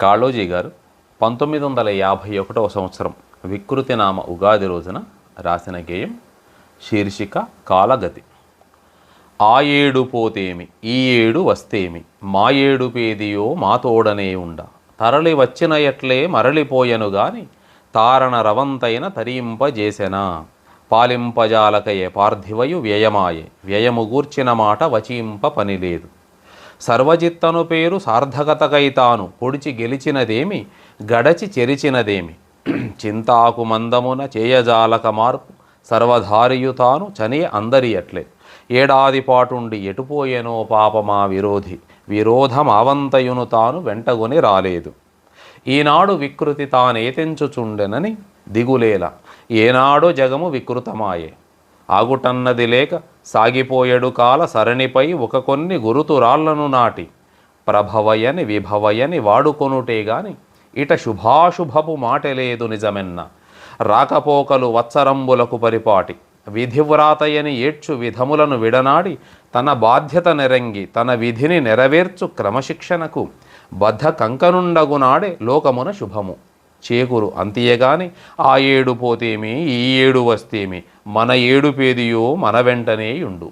కాళోజీ గారు పంతొమ్మిది వందల యాభై ఒకటవ సంవత్సరం వికృతి నామ ఉగాది రోజున రాసిన గేయం శీర్షిక కాలగతి. ఆ ఏడు పోతేమి ఈ ఏడు వస్తేమి మా ఏడు పేదియో మా తోడనే ఉండ. తరలి వచ్చిన ఎట్లే మరలిపోయెను గాని తారణ రవంతైన తరింపజేసెనా. పాలింపజాలకయే పార్థివయు వ్యయమాయే వ్యయము గూర్చిన మాట వచింప పనిలేదు. సర్వజిత్తను పేరు సార్థకతకైతాను. పొడిచి గెలిచినదేమి? గడచి చెరిచినదేమి? చింతాకు మందమున చేయజాలక మార్పు సర్వధారియుతాను తాను చని అందరి అట్లే ఏడాది పాటుండి ఎటుపోయేనో పాపమా విరోధి? విరోధమావంతయును తాను వెంటగొని రాలేదు. ఈనాడు వికృతి తానేతెంచుచుండెనని దిగులేల. ఏనాడో జగము వికృతమాయే. ఆగుటన్నది లేక సాగిపోయెడు కాల సరణిపై ఒక కొన్ని గురుతురాళ్ళను నాటి. ప్రభవయని విభవయని వాడుకొనుటే గాని ఇట శుభాశుభపు మాటలేదు నిజమెన్న. రాకపోకలు వత్సరంబులకు పరిపాటి. విధివ్రాతయని ఏడ్చు విధములను విడనాడి తన బాధ్యత నెరంగి తన విధిని నెరవేర్చు క్రమశిక్షణకు బద్ధ కంకనుండగునాడే లోకమున శుభము. చేకూరు. అంతేగాని ఆ ఏడు పోతేమి ఈ ఏడు వస్తేమి మన ఏడు పేదియో మన వెంటనే ఉండు